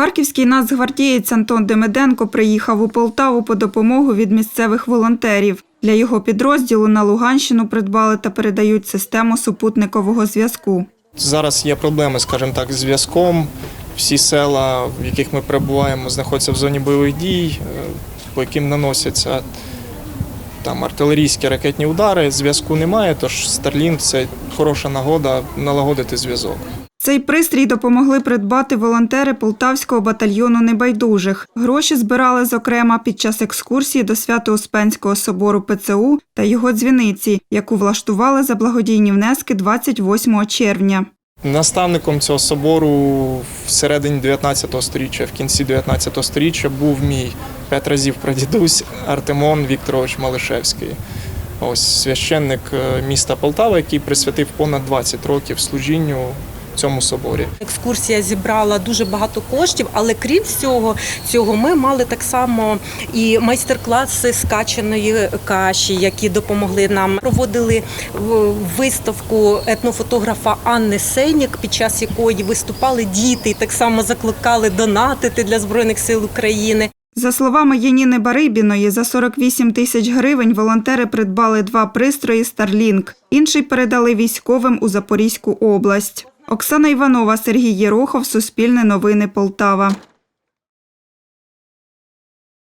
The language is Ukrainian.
Харківський нацгвардієць Антон Демиденко приїхав у Полтаву по допомогу від місцевих волонтерів. Для його підрозділу на Луганщину придбали та передають систему супутникового зв'язку. Зараз є проблеми, скажімо так, з зв'язком. Всі села, в яких ми перебуваємо, знаходяться в зоні бойових дій, е, по яким наносяться там артилерійські ракетні удари. Зв'язку немає, тож Starlink – це хороша нагода налагодити зв'язок. Цей пристрій допомогли придбати волонтери Полтавського батальйону небайдужих. Гроші збирали, зокрема, під час екскурсії до Свято-Успенського собору ПЦУ та його дзвіниці, яку влаштували за благодійні внески 28 червня. Наставником цього собору всередині 19 століття, в кінці 19 століття був мій п'ять разів прадідусь Артемон Вікторович Малишевський. Ось священник е, міста Полтава, який присвятив понад 20 років служінню цьому соборі. Екскурсія зібрала дуже багато коштів, але крім всього цього, ми мали так само і майстер-класи з качаної каші, які допомогли нам. Проводили виставку етнофотографа Анни Сенік, під час якої виступали діти, і так само закликали донатити для збройних сил України. За словами Яніни Барибіної, за 48 тисяч гривень волонтери придбали два пристрої Starlink. Інший передали військовим у Запорізьку область. Оксана Іванова, Сергій Єрохов, Суспільне новини Полтава.